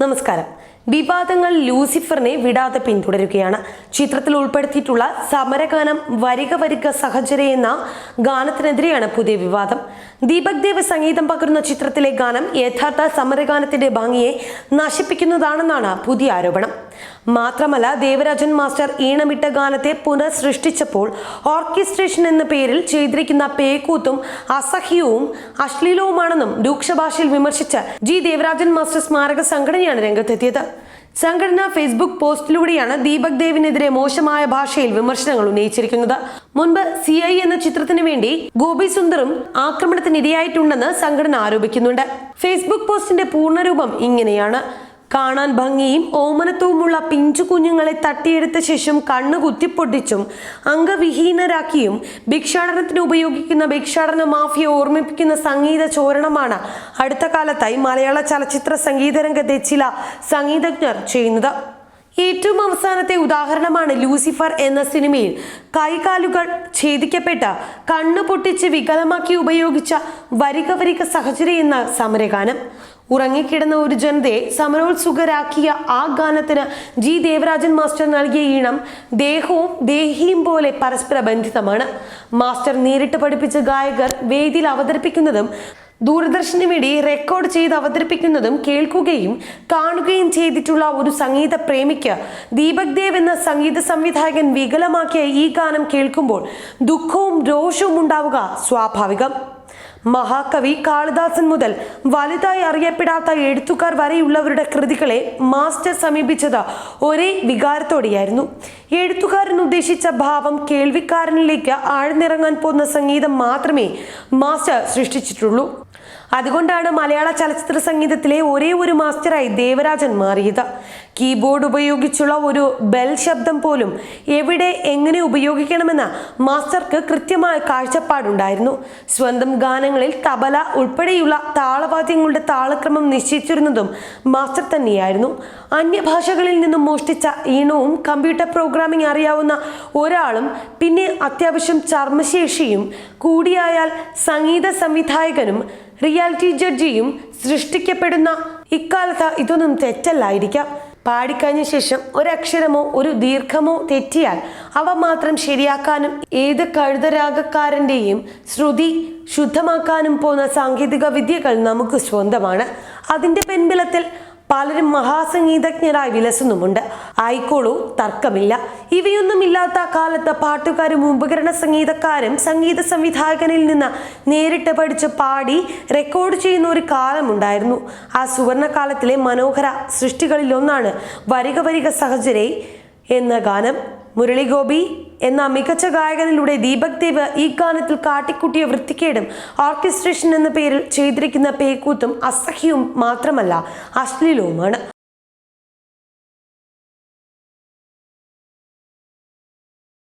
നമസ്കാരം. വിവാദങ്ങൾ ലൂസിഫറിനെ വിടാതെ പിന്തുടരുകയാണ്. ചിത്രത്തിൽ ഉൾപ്പെടുത്തിയിട്ടുള്ള സമരഗാനം വരിക വരിക സഹചര എന്ന ഗാനത്തിനെതിരെയാണ് പുതിയ വിവാദം. ദീപക് ദേവ് സംഗീതം പകരുന്ന ചിത്രത്തിലെ ഗാനം യഥാർത്ഥ സമരഗാനത്തിന്റെ ഭംഗിയെ നശിപ്പിക്കുന്നതാണെന്നാണ് പുതിയ ആരോപണം. മാത്രമല്ല ദേവരാജൻ മാസ്റ്റർ ഈണമിട്ട ഗാനത്തെ പുനഃസൃഷ്ടിച്ചപ്പോൾ ഓർക്കിസ്ട്രേഷൻ എന്ന പേരിൽ ചെയ്തിരിക്കുന്ന പേക്കൂത്തും അസഹ്യവും അശ്ലീലവുമാണെന്നും രൂക്ഷഭാഷയിൽ വിമർശിച്ച ജി ദേവരാജൻ മാസ്റ്റർ സ്മാരക സംഘടനയാണ് രംഗത്തെത്തിയത്. സംഘടന ഫേസ്ബുക്ക് പോസ്റ്റിലൂടെയാണ് ദീപക് ദേവിനെതിരെ മോശമായ ഭാഷയിൽ വിമർശനങ്ങൾ ഉന്നയിച്ചിരിക്കുന്നത്. മുൻപ് സി ഐ എന്ന ചിത്രത്തിന് വേണ്ടി ഗോപി സുന്ദറും ആക്രമണത്തിനിരയായിട്ടുണ്ടെന്ന് സംഘടന ആരോപിക്കുന്നുണ്ട്. ഫേസ്ബുക്ക് പോസ്റ്റിന്റെ പൂർണരൂപം ഇങ്ങനെയാണ്. കാണാൻ ഭംഗിയും ഓമനത്വവുമുള്ള പിഞ്ചു കുഞ്ഞുങ്ങളെ തട്ടിയെടുത്ത ശേഷം കണ്ണു കുത്തിപ്പൊട്ടിച്ചും അംഗവിഹീനരാക്കിയും ഭിക്ഷാടനത്തിന് ഉപയോഗിക്കുന്ന ഭിക്ഷാടന മാഫിയ ഓർമ്മിപ്പിക്കുന്ന സംഗീത ചോരണമാണ് അടുത്ത കാലത്തായി മലയാള ചലച്ചിത്ര സംഗീത രംഗത്തെ ചില സംഗീതജ്ഞർ ചെയ്യുന്നത്. ഏറ്റവും അവസാനത്തെ ഉദാഹരണമാണ് ലൂസിഫർ എന്ന സിനിമയിൽ കൈകാലുകൾ ഛേദിക്കപ്പെട്ട കണ്ണു പൊട്ടിച്ച് വികലമാക്കി ഉപയോഗിച്ച വരിക വരിക എന്ന സമരഗാനം. ഉറങ്ങിക്കിടന്ന ഒരു ജനതയെ സമരോത്സുകരാക്കിയ ആ ഗാനത്തിന് ജി ദേവരാജൻ മാസ്റ്റർ നൽകിയ ഈണം ദേഹവും ദേഹിയും പോലെ പരസ്പര ബന്ധിതമാണ്. മാസ്റ്റർ നേരിട്ട് പഠിപ്പിച്ച ഗായകർ വേദിയിൽ അവതരിപ്പിക്കുന്നതും ദൂരദർശന് വേണ്ടി റെക്കോർഡ് ചെയ്ത് അവതരിപ്പിക്കുന്നതും കേൾക്കുകയും കാണുകയും ചെയ്തിട്ടുള്ള ഒരു സംഗീത പ്രേമിക്ക് ദീപക് ദേവ് എന്ന സംഗീത സംവിധായകൻ വികലമാക്കിയ ഈ ഗാനം കേൾക്കുമ്പോൾ ദുഃഖവും രോഷവും ഉണ്ടാവുക സ്വാഭാവികം. മഹാകവി കാളിദാസൻ മുതൽ വലുതായി അറിയപ്പെടാത്ത എഴുത്തുകാർ വരെയുള്ളവരുടെ കൃതികളെ മാസ്റ്റർ സമീപിച്ചത് ഒരേ വികാരത്തോടെയായിരുന്നു. എഴുത്തുകാരൻ ഉദ്ദേശിച്ച ഭാവം കേൾവിക്കാരനിലേക്ക് ആഴ്ന്നിറങ്ങാൻ പോകുന്ന സംഗീതം മാത്രമേ മാസ്റ്റർ സൃഷ്ടിച്ചിട്ടുള്ളൂ. അതുകൊണ്ടാണ് മലയാള ചലച്ചിത്ര സംഗീതത്തിലെ ഒരേ ഒരു മാസ്റ്ററായി ദേവരാജൻ മാറിയത്. കീബോർഡ് ഉപയോഗിച്ചുള്ള ഒരു ബെൽ ശബ്ദം പോലും എവിടെ എങ്ങനെ ഉപയോഗിക്കണമെന്ന് മാസ്റ്റർക്ക് കൃത്യമായ കാഴ്ചപ്പാടുണ്ടായിരുന്നു. സ്വന്തം ഗാനങ്ങളിൽ തബല ഉൾപ്പെടെയുള്ള താളവാദ്യങ്ങളുടെ താളക്രമം നിശ്ചയിച്ചിരുന്നതും മാസ്റ്റർ തന്നെയായിരുന്നു. അന്യഭാഷകളിൽ നിന്നും മോഷ്ടിച്ച ഈണവും കമ്പ്യൂട്ടർ പ്രോഗ്രാമിംഗ് അറിയാവുന്ന ഒരാളും പിന്നെ അത്യാവശ്യം ചർമ്മശേഷിയും കൂടിയായാൽ സംഗീത സംവിധായകനും റിയാലിറ്റി ജഡ്ജിയും സൃഷ്ടിക്കപ്പെടുന്ന ഇക്കാലത്ത് ഇതൊന്നും തെറ്റല്ലായിരിക്കാം. പാടിക്കഴിഞ്ഞ ശേഷം ഒരക്ഷരമോ ഒരു ദീർഘമോ തെറ്റിയാൽ അവ മാത്രം ശരിയാക്കാനും ഏത് കഴുതരാഗക്കാരന്റെയും ശ്രുതി ശുദ്ധമാക്കാനും പോകുന്ന സാങ്കേതിക വിദ്യകൾ നമുക്ക് സ്വന്തമാണ്. അതിന്റെ പിൻബലത്തിൽ പലരും മഹാസംഗീതജ്ഞരായി വിലസുന്നുമുണ്ട്. ആയിക്കോളൂ തർക്കമില്ല. ഇവയൊന്നും ഇല്ലാത്ത കാലത്ത് പാട്ടുകാരും ഉപകരണ സംഗീതക്കാരും സംഗീത സംവിധായകനിൽ നിന്ന് നേരിട്ട് പഠിച്ച് പാടി റെക്കോർഡ് ചെയ്യുന്ന ഒരു കാലമുണ്ടായിരുന്നു. ആ സുവർണകാലത്തിലെ മനോഹര സൃഷ്ടികളിലൊന്നാണ് വരിക വരിക സഹചരേ എന്ന ഗാനം. മുരളി ഗോപി എന്ന മികച്ച ഗായകനിലൂടെ ദീപക് ദേവ് ഈ ഗാനത്തിൽ കാട്ടിക്കുട്ടിയ വൃത്തിക്കേടും ഓർക്കസ്ട്രേഷൻ എന്ന പേരിൽ ചെയ്തിരിക്കുന്ന പേക്കൂത്തും അസഹ്യവും മാത്രമല്ല അശ്ലീലവുമാണ്.